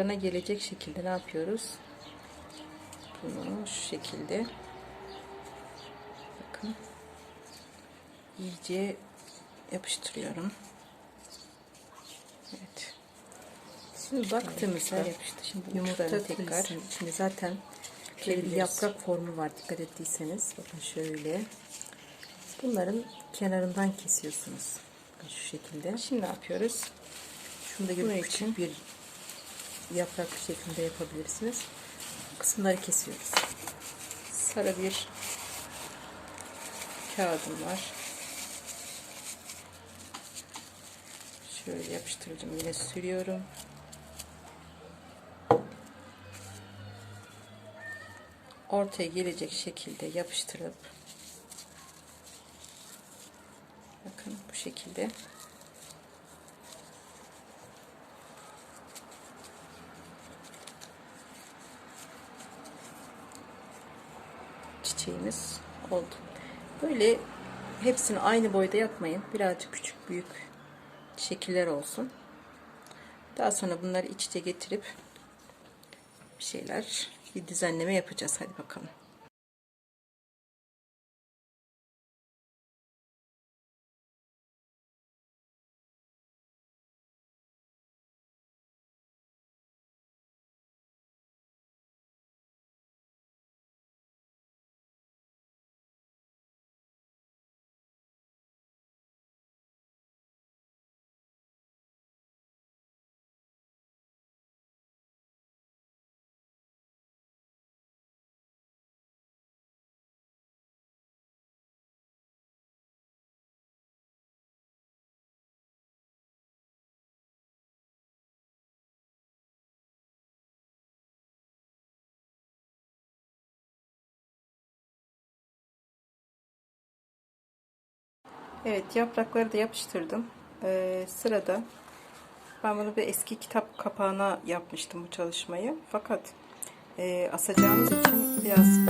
boşluklarına gelecek şekilde ne yapıyoruz? Bunu şu şekilde bakın iyice yapıştırıyorum. Evet. Şimdi baktığımızda yapıştı. Şimdi yumurta tekrar içinde zaten şöyle bir yaprak formu var dikkat ettiyseniz. Bakın şöyle. Bunların kenarından kesiyorsunuz. Bakın şu şekilde. Şimdi ne yapıyoruz? Şunu da gibi küçük için- bir yaprak şeklinde yapabilirsiniz. Kısımları kesiyoruz. Sarı bir kağıdım var. Şöyle yapıştırıcımı yine sürüyorum. Ortaya gelecek şekilde yapıştırıp bakın bu şekilde oldu. Böyle hepsini aynı boyda yapmayın. Birazcık küçük büyük şekiller olsun. Daha sonra bunları iç içe getirip bir şeyler bir düzenleme yapacağız. Hadi bakalım. Evet yaprakları da yapıştırdım. Ee, sırada ben bunu bir eski kitap kapağına yapmıştım bu çalışmayı. Fakat e, asacağımız için biraz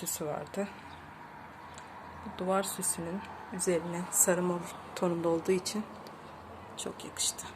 süsü vardı. Bu duvar süsünün üzerine sarı mor tonunda olduğu için çok yakıştı.